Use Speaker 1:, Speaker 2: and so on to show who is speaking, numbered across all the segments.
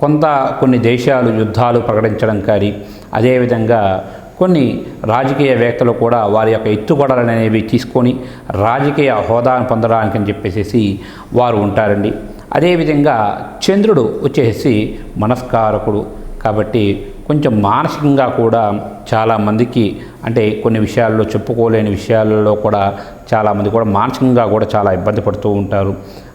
Speaker 1: కొంత కొన్ని దేశాలు యుద్ధాలు ప్రకటించడం కానీ అదేవిధంగా కొన్ని రాజకీయవేత్తలు కూడా వారి యొక్క ఎత్తుగడలు అనేవి తీసుకొని రాజకీయ హోదాను పొందడానికి అని చెప్పేసి వారు ఉంటారండి. అదేవిధంగా చంద్రుడు వచ్చేసి మనస్కారకుడు. కాబట్టి కొంచెం మానసికంగా కూడా చాలామందికి అంటే కొన్ని విషయాల్లో చెప్పుకోలేని విషయాలలో కూడా చాలామంది కూడా మానసికంగా కూడా చాలా ఇబ్బంది పడుతూ ఉంటారు.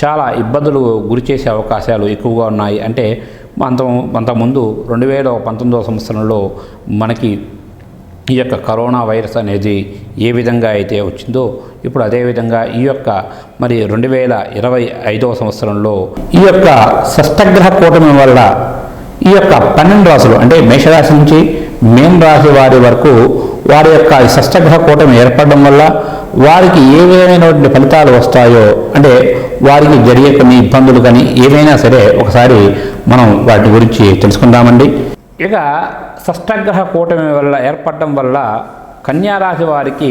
Speaker 1: చాలా ఇబ్బందులు గురి చేసే అవకాశాలు ఎక్కువగా ఉన్నాయి. అంటే అంత అంతకుముందు రెండు వేల పంతొమ్మిదవ సంవత్సరంలో మనకి ఈ యొక్క కరోనా వైరస్ అనేది ఏ విధంగా అయితే వచ్చిందో ఇప్పుడు అదేవిధంగా ఈ యొక్క మరి రెండు వేల ఇరవై ఐదవ సంవత్సరంలో ఈ యొక్క షష్టగ్రహ కూటమి వల్ల ఈ యొక్క పన్నెండు రాసులు అంటే మేషరాశి నుంచి మేన్ రాశి వారి వరకు వారి యొక్క షష్టగ్రహ కూటమి ఏర్పడడం వల్ల వారికి ఏ విధమైనటువంటి ఫలితాలు వస్తాయో అంటే వారికి జరిగే కొన్ని ఇబ్బందులు కానీ ఏవైనా సరే ఒకసారి మనం వాటి గురించి తెలుసుకుందామండి. ఇక షష్టగ్రహ కూటమి వల్ల ఏర్పడడం వల్ల కన్యారాశి వారికి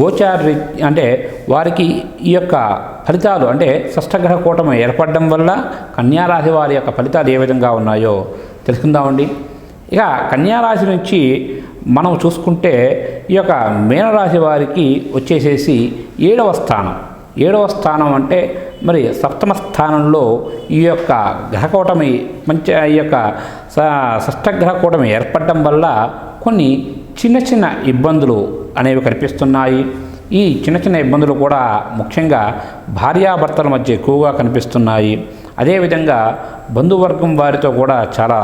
Speaker 1: గోచార అంటే వారికి ఈ యొక్క ఫలితాలు అంటే షష్టగ్రహ కూటమి ఏర్పడడం వల్ల కన్యారాశి వారి యొక్క ఫలితాలు ఏ విధంగా ఉన్నాయో తెలుసుకుందామండి. ఇక కన్యారాశి నుంచి మనం చూసుకుంటే ఈ యొక్క మీనరాశి వారికి వచ్చేసేసి ఏడవ స్థానం. ఏడవ స్థానం అంటే మరి సప్తమ స్థానంలో ఈ యొక్క గ్రహకూటమి మంచి ఈ యొక్క స- షష్టగ్రహ కూటమి ఏర్పడడం వల్ల కొన్ని చిన్న చిన్న ఇబ్బందులు అనేవి కనిపిస్తున్నాయి. ఈ చిన్న చిన్న ఇబ్బందులు కూడా ముఖ్యంగా భార్యాభర్తల మధ్య ఎక్కువగా కనిపిస్తున్నాయి. అదేవిధంగా బంధువర్గం వారితో కూడా చాలా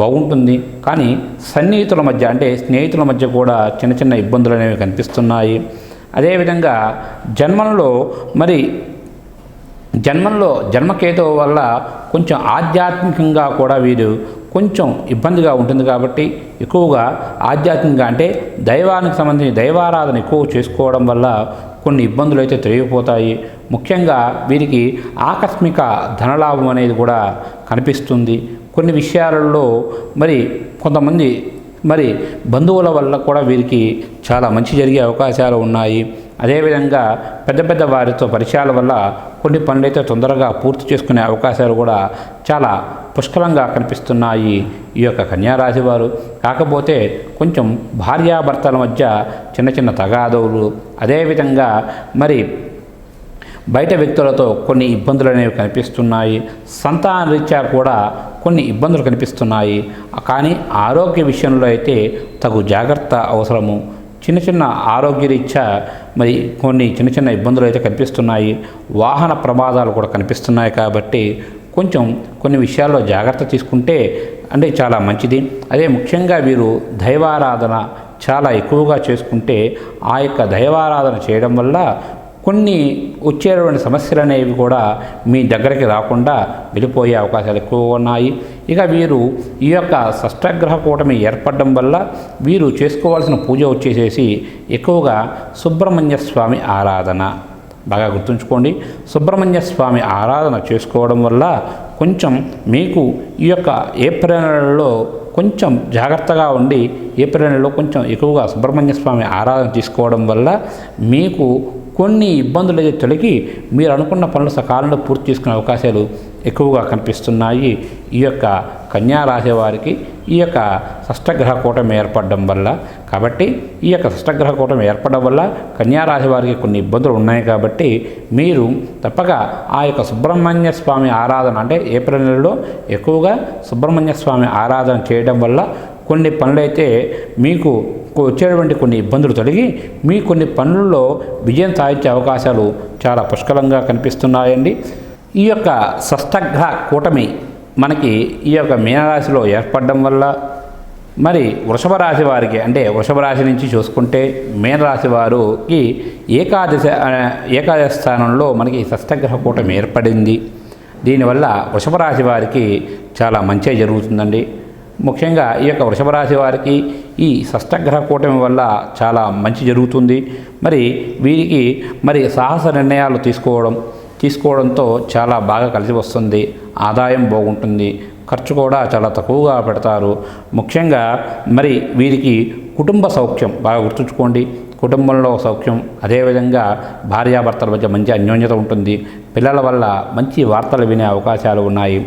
Speaker 1: బాగుంటుంది. కానీ సన్నిహితుల మధ్య అంటే స్నేహితుల మధ్య కూడా చిన్న చిన్న ఇబ్బందులు అనేవి కనిపిస్తున్నాయి. అదేవిధంగా జన్మంలో మరి జన్మంలో జన్మకేతువు వల్ల కొంచెం ఆధ్యాత్మికంగా కూడా వీరు కొంచెం ఇబ్బందిగా ఉంటుంది కాబట్టి ఎక్కువగా ఆధ్యాత్మికంగా అంటే దైవానికి సంబంధించి దైవారాధన ఎక్కువ చేసుకోవడం వల్ల కొన్ని ఇబ్బందులు అయితే తొలగిపోతాయి. ముఖ్యంగా వీరికి ఆకస్మిక ధనలాభం అనేది కూడా కనిపిస్తుంది. కొన్ని విషయాలలో మరి కొంతమంది మరి బంధువుల వల్ల కూడా వీరికి చాలా మంచి జరిగే అవకాశాలు ఉన్నాయి. అదేవిధంగా పెద్ద పెద్ద వారితో పరిచయాల వల్ల కొన్ని పనులైతే తొందరగా పూర్తి చేసుకునే అవకాశాలు కూడా చాలా పుష్కలంగా కనిపిస్తున్నాయి. ఈ యొక్క కన్యారాశి వారు కాకపోతే కొంచెం భార్యాభర్తల మధ్య చిన్న చిన్న తగాదవులు అదేవిధంగా మరి బయట వ్యక్తులతో కొన్ని ఇబ్బందులు అనేవి కనిపిస్తున్నాయి. సంతాన రీత్యా కూడా కొన్ని ఇబ్బందులు కనిపిస్తున్నాయి. కానీ ఆరోగ్య విషయంలో అయితే తగు జాగ్రత్త అవసరము. చిన్న చిన్న ఆరోగ్యరీత్యా మరి కొన్ని చిన్న చిన్న ఇబ్బందులు అయితే కనిపిస్తున్నాయి. వాహన ప్రమాదాలు కూడా కనిపిస్తున్నాయి కాబట్టి కొంచెం కొన్ని విషయాల్లో జాగ్రత్త తీసుకుంటే అంటే చాలా మంచిది. అదే ముఖ్యంగా వీరు దైవారాధన చాలా ఎక్కువగా చేసుకుంటే ఆ యొక్క దైవారాధన చేయడం వల్ల కొన్ని వచ్చేటువంటి సమస్యలు అనేవి కూడా మీ దగ్గరికి రాకుండా వెళ్ళిపోయే అవకాశాలు ఎక్కువగా ఉన్నాయి. ఇక వీరు ఈ యొక్క షష్టగ్రహ కూటమి ఏర్పడడం వల్ల వీరు చేసుకోవాల్సిన పూజ వచ్చేసేసి ఎక్కువగా సుబ్రహ్మణ్య స్వామి ఆరాధన. బాగా గుర్తుంచుకోండి. సుబ్రహ్మణ్య స్వామి ఆరాధన చేసుకోవడం వల్ల కొంచెం మీకు ఈ యొక్క ఏప్రిల్ నెలలో కొంచెం జాగ్రత్తగా ఉండి ఏప్రిల్ నెలలో కొంచెం ఎక్కువగా సుబ్రహ్మణ్య స్వామి ఆరాధన తీసుకోవడం వల్ల మీకు కొన్ని ఇబ్బందులు అయితే తొలగి మీరు అనుకున్న పనులు సకాలంలో పూర్తి చేసుకునే అవకాశాలు ఎక్కువగా కనిపిస్తున్నాయి. ఈ యొక్క కన్యా రాశి వారికి ఈ యొక్క షష్టగ్రహ కూటమి ఏర్పడడం వల్ల కాబట్టి ఈ యొక్క షష్టగ్రహ కూటమి ఏర్పడడం వల్ల కన్యారాశి వారికి కొన్ని ఇబ్బందులు ఉన్నాయి కాబట్టి మీరు తప్పక ఆ యొక్క సుబ్రహ్మణ్య స్వామి ఆరాధన అంటే ఏప్రిల్ నెలలో ఎక్కువగా సుబ్రహ్మణ్య స్వామి ఆరాధన చేయడం వల్ల కొన్ని పనులైతే మీకు వచ్చేటువంటి కొన్ని ఇబ్బందులు తొలగి మీ కొన్ని పనుల్లో విజయం సాధించే అవకాశాలు చాలా పుష్కలంగా కనిపిస్తున్నాయండి. ఈ యొక్క షష్టగ్రహ కూటమి మనకి ఈ యొక్క మీనరాశిలో ఏర్పడడం వల్ల మరి వృషభ రాశి వారికి అంటే వృషభ రాశి నుంచి చూసుకుంటే మీనరాశి వారికి ఏకాదశ ఏకాదశ స్థానంలో మనకి షష్టగ్రహ కూటమి ఏర్పడింది. దీనివల్ల వృషభ రాశి వారికి చాలా మంచి జరుగుతుందండి. ముఖ్యంగా ఈ యొక్క వృషభ రాశి వారికి ఈ షష్టగ్రహ కూటమి వల్ల చాలా మంచి జరుగుతుంది. మరి వీరికి మరి సాహస నిర్ణయాలు తీసుకోవడం తీసుకోవడంతో చాలా బాగా కలిసి వస్తుంది. ఆదాయం బాగుంటుంది. ఖర్చు కూడా చాలా తక్కువగా పెడతారు. ముఖ్యంగా మరి వీరికి కుటుంబ సౌఖ్యం బాగా గుర్తుంచుకోండి. కుటుంబంలో సౌఖ్యం అదేవిధంగా భార్యాభర్తల మధ్య మంచి అన్యోన్యత ఉంటుంది. పిల్లల వల్ల మంచి వార్తలు వినే అవకాశాలు ఉన్నాయి.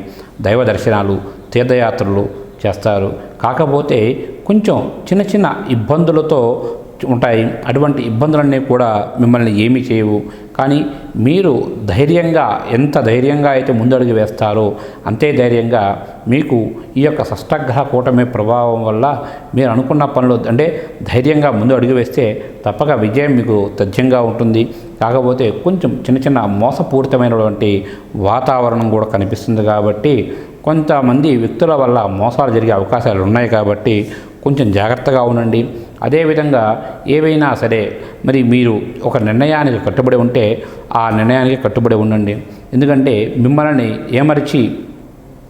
Speaker 1: దైవ దర్శనాలు తీర్థయాత్రలు చేస్తారు. కాకపోతే కొంచెం చిన్న చిన్న ఇబ్బందులతో ఉంటాయి. అటువంటి ఇబ్బందులన్నీ కూడా మిమ్మల్ని ఏమీ చేయవు. కానీ మీరు ధైర్యంగా ఎంత ధైర్యంగా అయితే ముందడుగు వేస్తారో అంతే ధైర్యంగా మీకు ఈ యొక్క షష్టగ్రహ కూటమి ప్రభావం వల్ల మీరు అనుకున్న పనులు అంటే ధైర్యంగా ముందు అడుగు వేస్తే తప్పక విజయం మీకు తథ్యంగా ఉంటుంది. కాకపోతే కొంచెం చిన్న చిన్న మోసపూరితమైనటువంటి వాతావరణం కూడా కనిపిస్తుంది కాబట్టి కొంతమంది వ్యక్తుల వల్ల మోసాలు జరిగే అవకాశాలు ఉన్నాయి కాబట్టి కొంచెం జాగ్రత్తగా ఉండండి. అదేవిధంగా ఏవైనా సరే మరి మీరు ఒక నిర్ణయానికి కట్టుబడి ఉంటే ఆ నిర్ణయానికి కట్టుబడి ఉండండి. ఎందుకంటే మిమ్మల్ని ఏమరిచి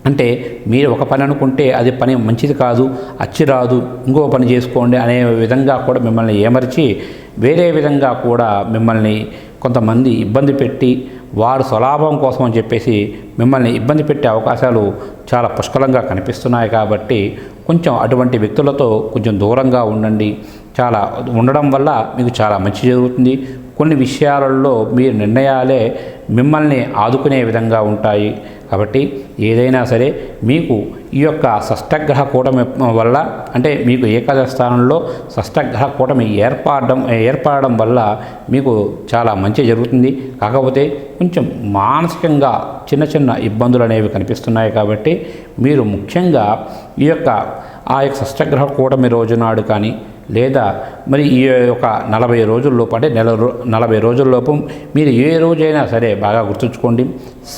Speaker 1: అంటే మీరు ఒక పని అనుకుంటే అది పని మంచిది కాదు అచ్చి రాదు ఇంకో పని చేసుకోండి అనే విధంగా కూడా మిమ్మల్ని ఏమరిచి వేరే విధంగా కూడా మిమ్మల్ని కొంతమంది ఇబ్బంది పెట్టి వారు స్వలాభం కోసం అని చెప్పేసి మిమ్మల్ని ఇబ్బంది పెట్టే అవకాశాలు చాలా పుష్కలంగా కనిపిస్తున్నాయి కాబట్టి కొంచెం అటువంటి వ్యక్తులతో కొంచెం దూరంగా ఉండండి. చాలా ఉండడం వల్ల మీకు చాలా మంచి జరుగుతుంది. కొన్ని విషయాలలో మీ నిర్ణయాలే మిమ్మల్ని ఆదుకునే విధంగా ఉంటాయి. కాబట్టి ఏదైనా సరే మీకు ఈ యొక్క షష్టగ్రహ కూటమి వల్ల అంటే మీకు ఏకాదశ స్థానంలో షష్టగ్రహ కూటమి ఏర్పడడం ఏర్పడడం వల్ల మీకు చాలా మంచి జరుగుతుంది. కాకపోతే కొంచెం మానసికంగా చిన్న చిన్న ఇబ్బందులు అనేవి కనిపిస్తున్నాయి కాబట్టి మీరు ముఖ్యంగా ఈ యొక్క ఆ యొక్క షష్టగ్రహ కూటమి రోజు నాడు కానీ లేదా మరి ఈ యొక్క నలభై రోజుల్లోపు అంటే నెల నలభై రోజుల్లోపు మీరు ఏ రోజైనా సరే బాగా గుర్తుంచుకోండి.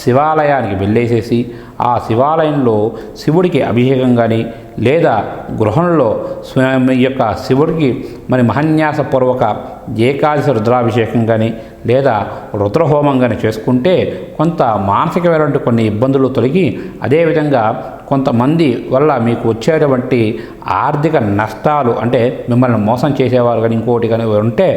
Speaker 1: శివాలయానికి వెళ్ళేసేసి ఆ శివాలయంలో శివుడికి అభిషేకం కానీ లేదా గృహంలో స్వ- ఈ యొక్క శివుడికి మరి మహన్యాసపూర్వక ఏకాదశి రుద్రాభిషేకం కానీ లేదా రుద్రహోమం కానీ చేసుకుంటే కొంత మానసికమైనటువంటి కొన్ని ఇబ్బందులు తొలగి అదేవిధంగా కొంతమంది వల్ల మీకు వచ్చేటువంటి ఆర్థిక నష్టాలు అంటే మిమ్మల్ని మోసం చేసేవారు కానీ ఇంకోటి కానీ ఉంటే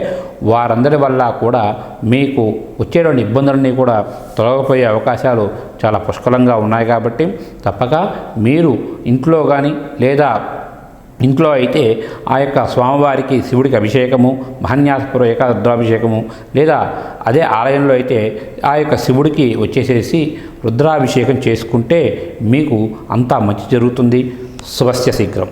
Speaker 1: వారందరి వల్ల కూడా మీకు వచ్చేటువంటి ఇబ్బందులన్నీ కూడా తొలగిపోయే అవకాశాలు చాలా పుష్కలంగా ఉన్నాయి కాబట్టి తప్పక మీరు ఇంట్లో కానీ లేదా ఇంట్లో అయితే ఆ యొక్క స్వామివారికి శివుడికి అభిషేకము మహన్యాసపుర ఏకారుద్రాభిషేకము లేదా అదే ఆలయంలో అయితే ఆ యొక్క శివుడికి వచ్చేసేసి రుద్రాభిషేకం చేసుకుంటే మీకు అంతా మంచి జరుగుతుంది. శుభస్య శీఘ్రం.